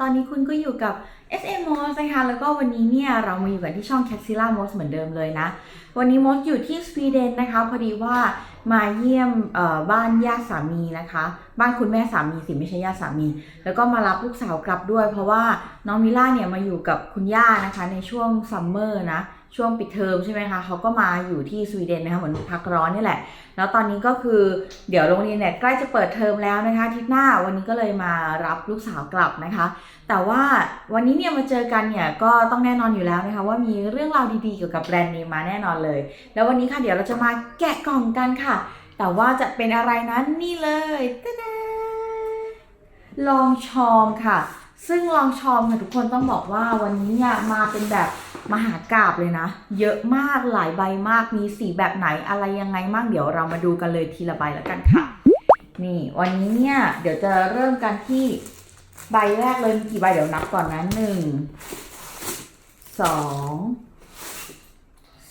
ตอนนี้คุณก็อยู่กับ SM m o s นะคะ แล้วก็วันนี้เนี่ยเรามาอยู่กันที่ช่อง Capsula m o s เหมือนเดิมเลยนะ วันนี้มดอยู่ที่สวีเดนนะคะ พอดีว่ามาเยี่ยมบ้านญาติสามีนะคะ บ้านคุณแม่สามีสิไม่ใช่ญาติสามี แล้วก็มารับลูกสาวกลับด้วย เพราะว่าน้องมิล่าเนี่ยมาอยู่กับคุณย่านะคะในช่วงซัมเมอร์นะ ช่วงปิดเทอมใช่ไหมคะเขาก็มาอยู่ที่สวีเดนนะคะเหมือนพักร้อนนี่แหละ แล้วตอนนี้ก็คือเดี๋ยวโรงเรียนเนี่ยใกล้จะเปิดเทอมแล้วนะคะทิตย์หน้าวันนี้ก็เลยมารับลูกสาวกลับนะคะ แต่ว่าวันนี้เนี่ยมาเจอกันเนี่ยก็ต้องแน่นอนอยู่แล้วนะคะ ว่ามีเรื่องราวดีๆเกี่ยวกับแบรนด์เนมมาแน่นอนเลย แล้ววันนี้ค่ะเดี๋ยวเราจะมาแกะกล่องกันค่ะ แต่ว่าจะเป็นอะไรนั้นนี่เลยตะดาลองชอมค่ะ ซึ่งลองชอมค่ะทุกคนต้องบอกว่าวันนี้เนี่ยมาเป็นแบบมหากราบเลยนะ เยอะมากหลายใบมากมีสีแบบไหนอะไรยังไงมั่งเดี๋ยวเรามาดูกันเลยทีละใบแล้วกันค่ะ นี่วันนี้เนี่ยเดี๋ยวจะเริ่มกันที่ใบแรกเลยกี่ใบเดี๋ยวนับก่อนนะหนึ่งสอง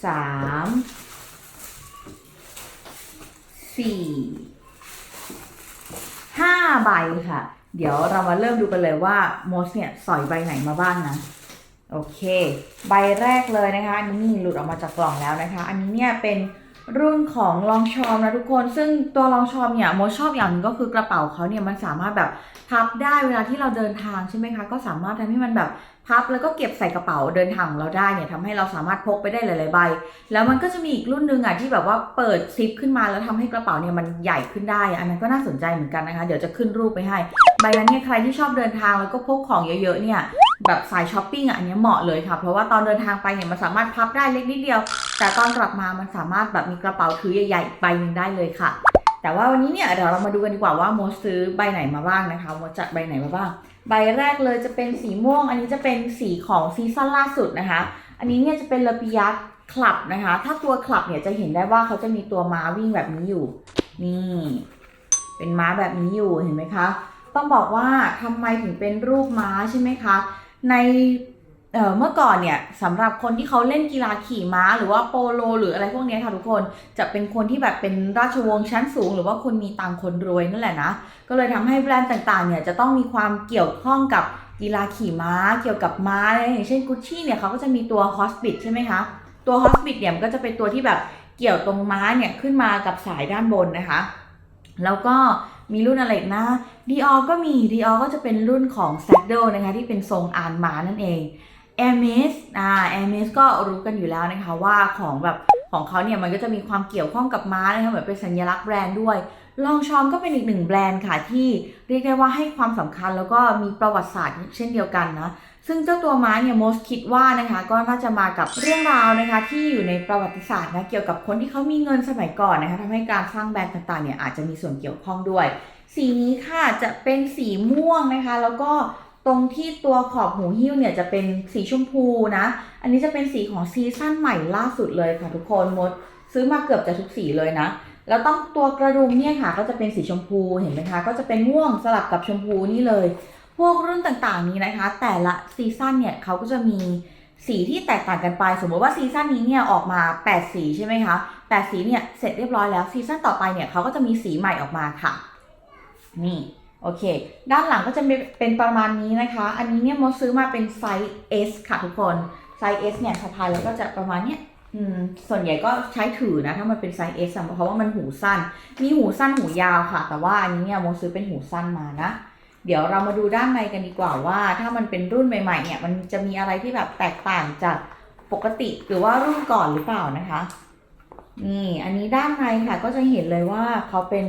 สามสี่ห้าใบค่ะ เดี๋ยวเรามาเริ่มดูกันเลยว่าโมสเนี่ยสอยใบไหนมาบ้างนะ โอเค ใบแรกเลยนะคะอันนี้หลุดออกมาจากกล่องแล้วนะคะ อันนี้เนี่ยเป็น รุ่นของลองชอมนะทุกคน ซึ่งตัวลองชอมเนี่ยโมชอบอย่างนึงก็คือกระเป๋าเขาเนี่ยมันสามารถแบบพับได้เวลาที่เราเดินทางใช่ไหมคะ ก็สามารถทำให้มันแบบพับแล้วก็เก็บใส่กระเป๋าเดินทางของเราได้เนี่ยทำให้เราสามารถพกไปได้หลาย ๆ ใบ แล้วมันก็จะมีอีกรุ่นหนึ่งอะที่แบบว่าเปิดซิปขึ้นมาแล้วทำให้กระเป๋าเนี่ยมันใหญ่ขึ้นได้ อันนั้นก็น่าสนใจเหมือนกันนะคะ เดี๋ยวจะขึ้นรูปไปให้ ใบนั้นเนี่ยใครที่ชอบเดินทางแล้วก็พกของเยอะ ๆ เนี่ย แบบสายช้อปปิ้งอะอันนี้เหมาะเลยค่ะ เพราะว่าตอนเดินทางไปเนี่ยมันสามารถพับได้เล็กนิดเดียว แต่ตอนกลับมามันสามารถแบบมีกระเป๋าถือใหญ่ๆใบหนึ่งได้เลยค่ะ แต่ว่าวันนี้เนี่ยเดี๋ยวเรามาดูกันดีกว่าว่าโมซื้อใบไหนมาบ้างนะคะโมจัดใบไหนมาบ้าง ใบแรกเลยจะเป็นสีม่วง อันนี้จะเป็นสีของซีซั่นล่าสุดนะคะ อันนี้เนี่ยจะเป็นลาปิยัสคลับนะคะ ถ้าตัวคลับเนี่ยจะเห็นได้ว่าเขาจะมีตัวม้าวิ่งแบบนี้อยู่ นี่ เป็นม้าแบบนี้อยู่เห็นไหมคะ ต้องบอกว่าทำไมถึงเป็นรูปม้าใช่ไหมคะ ในเเมื่อก่อนเนี่ยสำหรับคนที่เขาเล่นกีฬาขี่ม้า หรือว่าโปโล หรืออะไรพวกนี้ค่ะทุกคนจะเป็นคนที่แบบเป็นราชวงศ์ชั้นสูง หรือว่าคนมีตังค์คนรวยนั่นแหละนะ ก็เลยทำให้แบรนด์ต่างๆเนี่ยจะต้องมีความเกี่ยวข้องกับกีฬาขี่ม้า เกี่ยวกับม้าอย่างเช่นกุชชี่เนี่ยเขาก็จะมีตัวฮอสปิ e ใช่ไหมคะตัวฮอสปิ e เนี่ยมันก็จะเป็นตัวที่แบบเกี่ยวตรงม้าเนี่ยขึ้นมากับสายด้านบนนะคะ แล้วก็ มีรุ่นอะไรนะดีออก็มีดีออก็จะเป็นรุ่นของ s ซดเดิลนะคะที่เป็นทรงอ่านหมานั่นเอง a i r m e s อ่า a i r m e s ก็รู้กันอยู่แล้วนะคะว่าของแบบของเขาเนี่ยมันก็จะมีความเกี่ยวข้องกับม้านะคะเหมือนเป็นสัญลักษณ์แบรนด์ด้วยลองชอมก็เป็นอีกหนึ่งแบรนด์ค่ะที่เรียกได้ว่าให้ความสำคัญแล้วก็มีประวัติศาสตร์เช่นเดียวกันนะ ซึ่งเจ้าตัวม้าเนี่ยโมสคิดว่านะคะก็น่าจะมากับเรื่องราวนะคะที่อยู่ในประวัติศาสตร์นะเกี่ยวกับคนที่เขามีเงินสมัยก่อนนะคะทำให้การสร้างแบรนด์ต่างๆเนี่ยอาจจะมีส่วนเกี่ยวข้องด้วย สีนี้ค่ะจะเป็นสีม่วงนะคะ แล้วก็ตรงที่ตัวขอบหูหิ้วเนี่ยจะเป็นสีชมพูนะ อันนี้จะเป็นสีของซีซั่นใหม่ล่าสุดเลยค่ะทุกคนมดซื้อมาเกือบจะทุกสีเลยนะ แล้วต้องตัวกระดุมเนี่ยค่ะก็จะเป็นสีชมพูเห็นไหมคะ ก็จะเป็นม่วงสลับกับชมพูนี่เลย พวกรุ่นต่างๆนี้นะคะ แต่ละซีซั่นเนี่ยเขาก็จะมีสีที่แตกต่างกันไป สมมติว่าซีซั่นนี้เนี่ยออกมา 8 สีใช่ไหมคะ 8 สีเนี่ยเสร็จเรียบร้อยแล้วซีซั่นต่อไปเนี่ยเขาก็จะมีสีใหม่ออกมาค่ะ นี่โอเค ด้านหลังก็จะเป็นประมาณนี้นะคะ อันนี้เนี่ยโมซื้อมาเป็นไซส์ S ค่ะทุกคนไซส์ S เนี่ยสะพายแล้วก็จะประมาณเนี้ยส่วนใหญ่ก็ใช้ถือนะ ถ้ามันเป็นไซส์ S อะเพราะว่ามันหูสั้น มีหูสั้นหูยาวค่ะ แต่ว่าอันนี้เนี่ยโมซื้อเป็นหูสั้นมานะ เดี๋ยวเรามาดูด้านในกันดีกว่าว่าถ้ามันเป็นรุ่นใหม่ ๆ เนี่ย มันจะมีอะไรที่แบบแตกต่างจากปกติหรือว่ารุ่นก่อนหรือเปล่านะคะ นี่ อันนี้ด้านในค่ะก็จะเห็นเลยว่าเขาเป็น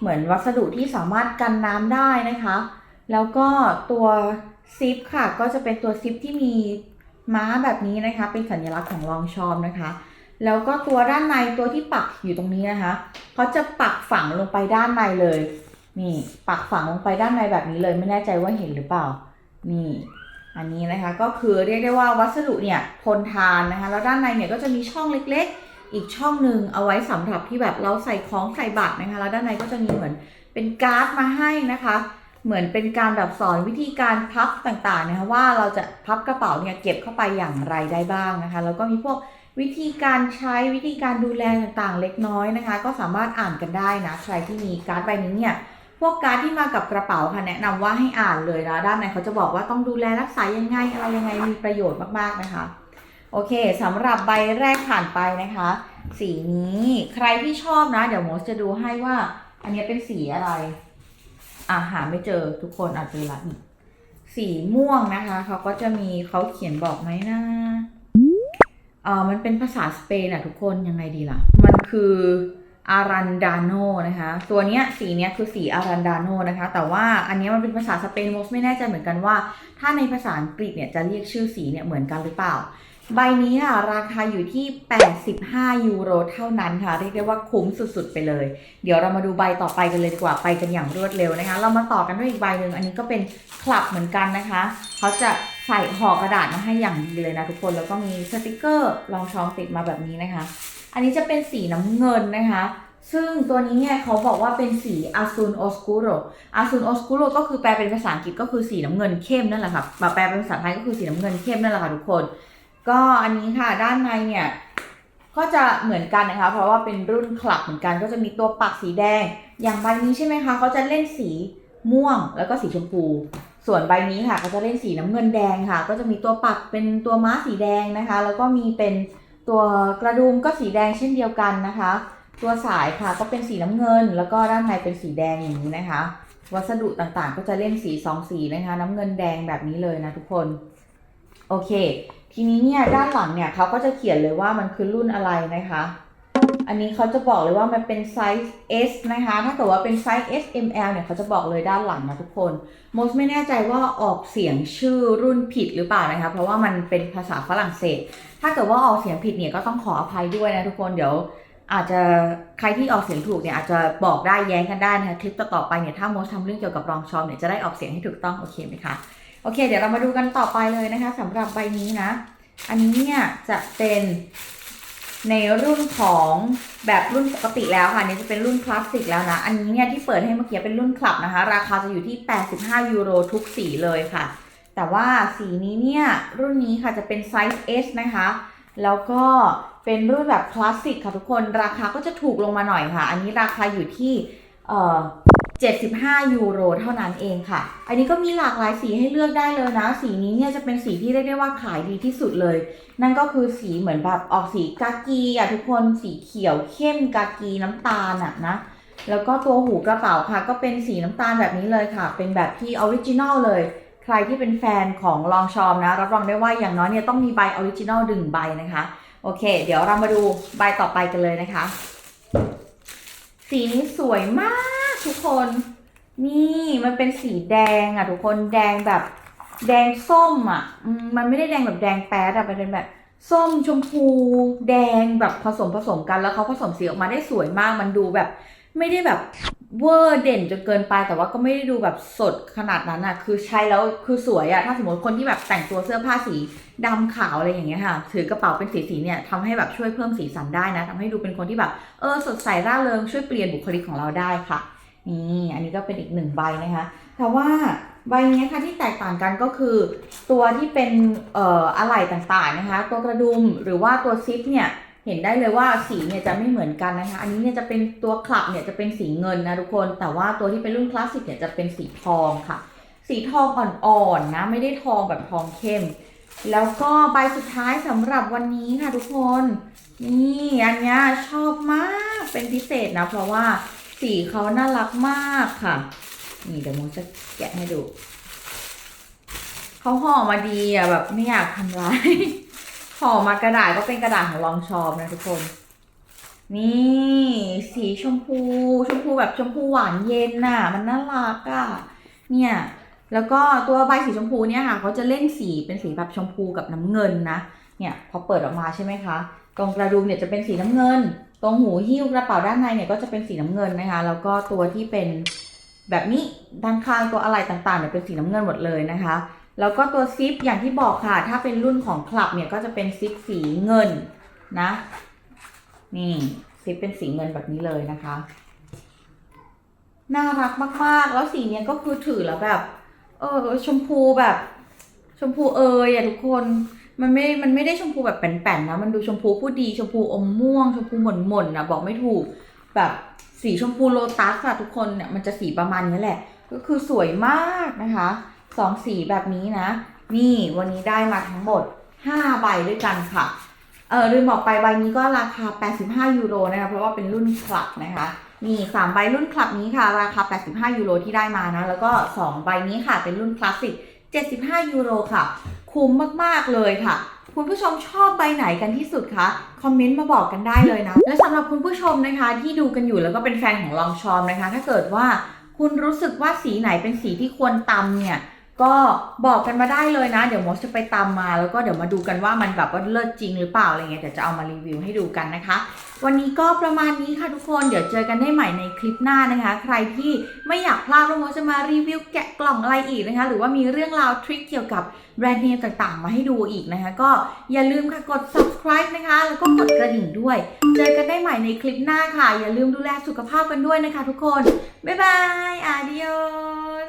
เหมือนวัสดุที่สามารถกันน้ำได้นะคะ แล้วก็ตัวซิปค่ะ ก็จะเป็นตัวซิปที่มีม้าแบบนี้นะคะ เป็นสัญลักษณ์ของลองชอมนะคะ แล้วก็ตัวด้านในตัวที่ปักอยู่ตรงนี้นะคะเขาจะปักฝังลงไปด้านในเลย นี่ปักฝังลงไปด้านในแบบนี้เลยไม่แน่ใจว่าเห็นหรือเปล่า นี่อันนี้นะคะก็คือเรียกได้ว่าวัสดุเนี่ยทนทานนะคะแล้วด้านในเนี่ยก็จะมีช่องเล็กๆ อีกช่องหนึ่งเอาไว้สำหรับที่แบบเราใส่ของใส่บัตรนะคะแล้วด้านในก็จะมีเหมือนเป็นการ์ดมาให้นะคะ เหมือนเป็นการแบบสอนวิธีการพับต่างๆนะคะว่าเราจะพับกระเป๋าเนี่ยเก็บเข้าไปอย่างไรได้บ้างนะคะแล้วก็มีพวกวิธีการใช้วิธีการดูแลต่างๆ เล็กน้อยนะคะ ก็สามารถอ่านกันได้นะใครที่มีการ์ดใบนี้เนี่ย พวกการ์ดที่มากับกระเป๋าค่ะแนะนำว่าให้อ่านเลยนะด้านในเขาจะบอกว่าต้องดูแลรักษายังไงอะไรยังไงมีประโยชน์มากๆนะคะ โอเคสำหรับใบแรกผ่านไปนะคะ สีนี้ใครที่ชอบนะ เดี๋ยวโมสจะดูให้ว่า อันนี้เป็นสีอะไร อ่าหาไม่เจอทุกคนอาจจะละสีม่วงนะคะเขาก็จะมีเขาเขียนบอกไหมนะเออมันเป็นภาษาสเปนอะทุกคนยังไงดีล่ะ มันคือ อารันดาโนนะคะ ตัวเนี้ยสีเนี้ยคือสีอารันดาโนนะคะ แต่ว่าอันนี้มันเป็นภาษาสเปนโมสไม่แน่ใจเหมือนกันว่า ถ้าในภาษาอังกฤษเนี่ยจะเรียกชื่อสีเนี่ยเหมือนกันหรือเปล่า ใบนี้ค่ะราคาอยู่ที่ 85 ยูโรเท่านั้นค่ะ เรียกได้ว่าคุ้มสุดๆ ไปเลย เดี๋ยวเรามาดูใบต่อไปกันเลยดีกว่า ไปกันอย่างรวดเร็วนะคะ เรามาต่อกันด้วยอีกใบหนึ่งอันนี้ก็เป็นคลับเหมือนกันนะคะ เขาจะใส่ห่อกระดาษมาให้อย่างดีเลยนะทุกคน แล้วก็มีสติกเกอร์รองช้องติดมาแบบนี้นะคะ อันนี้จะเป็นสีน้ำเงินนะคะ ซึ่งตัวนี้เนี่ยเขาบอกว่าเป็นสี azul oscuro azul oscuro ก็คือแปลเป็นภาษาอังกฤษก็คือสีน้ำเงินเข้มนั่นแหละค่ะมาแปลเป็นภาษาไทยก็คือสีน้ำเงินเข้มนั่นแหละค่ะทุกคน ก็อันนี้ค่ะด้านในเนี่ยก็จะเหมือนกันนะคะ เพราะว่าเป็นรุ่นคลับเหมือนกันก็จะมีตัวปักสีแดง อย่างใบนี้ใช่ไหมคะเขาจะเล่นสีม่วงแล้วก็สีชมพู ส่วนใบนี้ค่ะเขาจะเล่นสีน้ำเงินแดงค่ะ ก็จะมีตัวปักเป็นตัวม้าสีแดงนะคะ แล้วก็มีเป็น ตัวกระดุมก็สีแดงเช่นเดียวกันนะคะ ตัวสายค่ะก็เป็นสีน้ำเงิน แล้วก็ด้านในเป็นสีแดงอย่างนี้นะคะ วัสดุต่างๆ ก็จะเล่นสีสองสีนะคะ น้ำเงินแดงแบบนี้เลยนะทุกคนโอเค ทีนี้เนี่ยด้านหลังเนี่ยเขาก็จะเขียนเลยว่ามันคือรุ่นอะไรนะคะ อันนี้เขาจะบอกเลยว่ามันเป็นไซส์ S นะคะ ถ้าเกิดว่าเป็นไซส์ S M L เนี่ยเขาจะบอกเลยด้านหลังนะทุกคนโมสไม่แน่ใจว่าออกเสียงชื่อรุ่นผิดหรือเปล่านะคะ เพราะว่ามันเป็นภาษาฝรั่งเศส ถ้าเกิดว่าออกเสียงผิดเนี่ยก็ต้องขออภัยด้วยนะทุกคน เดี๋ยวอาจจะใครที่ออกเสียงถูกเนี่ยอาจจะบอกได้แย้งกันได้นะคะ คลิปต่อๆไปเนี่ยถ้าโมสทำเรื่องเกี่ยวกับรองชอมเนี่ยจะได้ออกเสียงให้ถูกต้องโอเคไหมคะ โอเค เดี๋ยวเรามาดูกันต่อไปเลยนะคะสำหรับใบนี้นะ อันนี้เนี่ยจะเป็น ในรุ่นของแบบรุ่นปกติแล้วค่ะนนี้จะเป็นรุ่นคลาสสิกแล้วนะ อันนี้เนี่ยที่เปิดให้เมื่อกี้เป็นรุ่นคลับนะคะ ราคาจะอยู่ที่ 85 ยูโรทุกสีเลยค่ะ แต่ว่าสีนี้เนี่ยรุ่นนี้ค่ะจะเป็นไซส์ S นะคะ แล้วก็เป็นรุ่นแบบคลาสสิกค่ะทุกคน ราคาก็จะถูกลงมาหน่อยค่ะ อันนี้ราคาอยู่ที่เอ่อ 75 ยูโรเท่านั้นเองค่ะ อันนี้ก็มีหลากหลายสีให้เลือกได้เลยนะ สีนี้เนี่ยจะเป็นสีที่เรียกได้ว่าขายดีที่สุดเลย นั่นก็คือสีเหมือนแบบออกสีกากีอะทุกคน สีเขียวเข้มกากีน้ำตาลอะนะ แล้วก็ตัวหูกระเป๋าค่ะ ก็เป็นสีน้ำตาลแบบนี้เลยค่ะ เป็นแบบที่ออริจินอลเลย ใครที่เป็นแฟนของลองชอมนะ รับรองได้ว่าอย่างน้อยเนี่ยต้องมีใบออริจินอลดึงใบนะคะ โอเค เดี๋ยวเรามาดูใบต่อไปกันเลยนะคะ สีนี้สวยมาก ทุกคน นี่มันเป็นสีแดงอะ ทุกคนแดงแบบแดงส้มอะมันไม่ได้แดงแบบแดงแป๊ดอะมันเป็นแบบส้มชมพู แดงแบบผสมผสมกันแล้วเขาผสมสีออกมาได้สวยมากมันดูแบบ ไม่ได้แบบเวอร์เด่นจนเกินไปแต่ว่าก็ไม่ได้ดูแบบสดขนาดนั้นอะคือใช้แล้วคือสวยอะถ้าสมมติคนที่แบบแต่งตัวเสื้อผ้าสีดำขาวอะไรอย่างเงี้ยค่ะ ถือกระเป๋าเป็นสีสีเนี่ยทำให้แบบช่วยเพิ่มสีสันได้นะทำให้ดูเป็นคนที่แบบ เออสดใสร่าเริงช่วยเปลี่ยนบุคลิกของเราได้ค่ะ นี่อันนี้ก็เป็นอีกหนึ่งใบนะคะแต่ว่าใบนี้ค่ะที่แตกต่างกันก็คือ ตัวที่เป็นเอ่ออะไหล่ต่างๆนะคะ ตัวกระดุมหรือว่าตัวซิปเนี่ยเห็นได้เลยว่าสีเนี่ยจะไม่เหมือนกันนะคะ อันนี้เนี่ยจะเป็นตัวคลับเนี่ยจะเป็นสีเงินนะทุกคน แต่ว่าตัวที่เป็นรุ่นคลาสสิกเนี่ยจะเป็นสีทองค่ะ สีทองอ่อนๆนะไม่ได้ทองแบบทองเข้ม แล้วก็ใบสุดท้ายสำหรับวันนี้ค่ะทุกคน นี่อันเนี้ยชอบมากเป็นพิเศษนะเพราะว่า สีเขาน่ารักมากค่ะ นี่เดี๋ยวโมจะแกะให้ดู เขาห่อมาดีอะแบบไม่อยากทำร้าย ห่อมากระดาษก็เป็นกระดาษของลองชอมนะทุกคน นี่สีชมพู ชมพูแบบชมพูหวานเย็นน่ะ มันน่ารักอะ เนี่ยแล้วก็ตัวใบสีชมพูเนี่ยค่ะเขาจะเล่นสีเป็นสีแบบชมพูกับน้ำเงินนะ เนี่ยพอเปิดออกมาใช่ไหมคะ ตรงกระดุมเนี่ยจะเป็นสีน้ำเงิน รงหูหิ้วกระเป๋าด้านในเนี่ยก็จะเป็นสีน้ำเงินนะคะ แล้วก็ตัวที่เป็นแบบนี้ด้านข้างตัวอะไรต่างๆเนี่ยเป็นสีน้ำเงินหมดเลยนะคะ แล้วก็ตัวซิปอย่างที่บอกค่ะ ถ้าเป็นรุ่นของคลับเนี่ยก็จะเป็นซิปสีเงินนะ นี่ซิปเป็นสีเงินแบบนี้เลยนะคะ น่ารักมากๆ แล้วสีเนี้ยก็คือถือแล้วแบบ เออชมพูแบบ ชมพูเอยอะทุกคน มันไม่ มันไม่ได้ชมพูแบบแป่นๆนะ มันดูชมพูผู้ดีชมพูอมม่วง ชมพูหม่นๆนะบอกไม่ถูก แบบสีชมพูโลตัสอะทุกคนเนี่ยมันจะสีประมาณนี้แหละ ก็คือสวยมากนะคะสองสีแบบนี้นะ นี่วันนี้ได้มาทั้งหมด 5 ใบด้วยกันค่ะ เออลืมบอกไปใบนี้ก็ราคา 85 ยูโรนะคะเพราะว่าเป็นรุ่นคลับนะคะนี่สามใบรุ่นคลับนี้ค่ะ ราคา 85 ยูโรที่ได้มานะ แล้วก็ 2 ใบนี้ค่ะ เป็นรุ่นคลาสสิก 75 ยูโรค่ะ คุ้มมากๆเลยค่ะ คุณผู้ชมชอบใบไหนกันที่สุดคะคอมเมนต์มาบอกกันได้เลยนะ และสำหรับคุณผู้ชมนะคะที่ดูกันอยู่แล้วก็เป็นแฟนของลองชอมนะคะ ถ้าเกิดว่าคุณรู้สึกว่าสีไหนเป็นสีที่ควรตำเนี่ยก็บอกกันมาได้เลยนะ เดี๋ยวมดจะไปตามมาแล้วก็เดี๋ยวมาดูกันว่ามันแบบว่าเลิศจริงหรือเปล่าอะไรเงี้ยเดี๋ยวจะเอามารีวิวให้ดูกันนะคะ วันนี้ก็ประมาณนี้ค่ะทุกคน เดี๋ยวเจอกันได้ใหม่ในคลิปหน้านะคะ ใครที่ไม่อยากพลาดว่าโมจะมารีวิวแกะกล่องอะไรอีกนะคะ หรือว่ามีเรื่องราวทริคเกี่ยวกับแบรนด์เนมต่างๆ มาให้ดูอีกนะคะ ก็อย่าลืมค่ะกด subscribe นะคะ แล้วก็กดกระดิ่งด้วย เจอกันได้ใหม่ในคลิปหน้าค่ะ อย่าลืมดูแลสุขภาพกันด้วยนะคะ ทุกคน บ๊ายบาย adios